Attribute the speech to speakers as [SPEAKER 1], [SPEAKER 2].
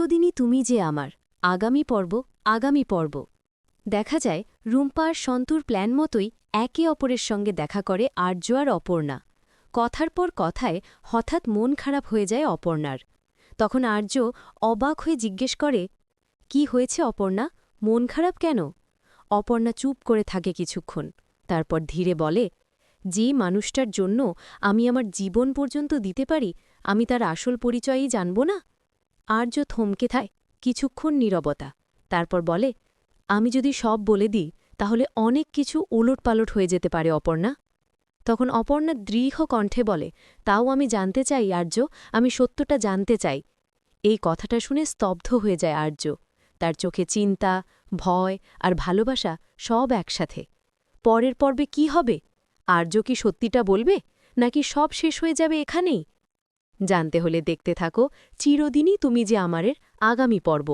[SPEAKER 1] চিরদিনই তুমি যে আমার। আগামী পর্ব আগামী পর্ব। দেখা যায়, রুম্পা আর সন্তুর প্ল্যান মতোই একে অপরের সঙ্গে দেখা করে আর্য আর অপর্ণা। কথার পর কথায় হঠাৎ মন খারাপ হয়ে যায় অপর্ণার। তখন আর্য অবাক হয়ে জিজ্ঞেস করে, কি হয়েছে অপর্ণা? মন খারাপ কেন? অপর্ণা চুপ করে থাকে কিছুক্ষণ। তারপর ধীরে বলে, যে মানুষটার জন্য আমি আমার জীবন পর্যন্ত দিতে পারি, আমি তার আসল পরিচয়ই জানব না? আর্য থমকে থায়, কিছুক্ষণ নীরবতা। তারপর বলে, আমি যদি সব বলে দিই, তাহলে অনেক কিছু ওলটপালট হয়ে যেতে পারে, অপর্ণা। তখন অপর্ণা দৃঢ় কণ্ঠে বলে, তাও আমি জানতে চাই, আর্য, আমি সত্যটা জানতে চাই। এই কথাটা শুনে স্তব্ধ হয়ে যায় আর্য। তার চোখে চিন্তা, ভয় আর ভালোবাসা সব একসাথে। পরের পর্বে কি হবে? আর্য কি সত্যিটা বলবে? নাকি সব শেষ হয়ে যাবে এখানেই? জানতে হলে দেখতে থাকো চিরদিনই তুমি যে আমারের আগামী পর্ব।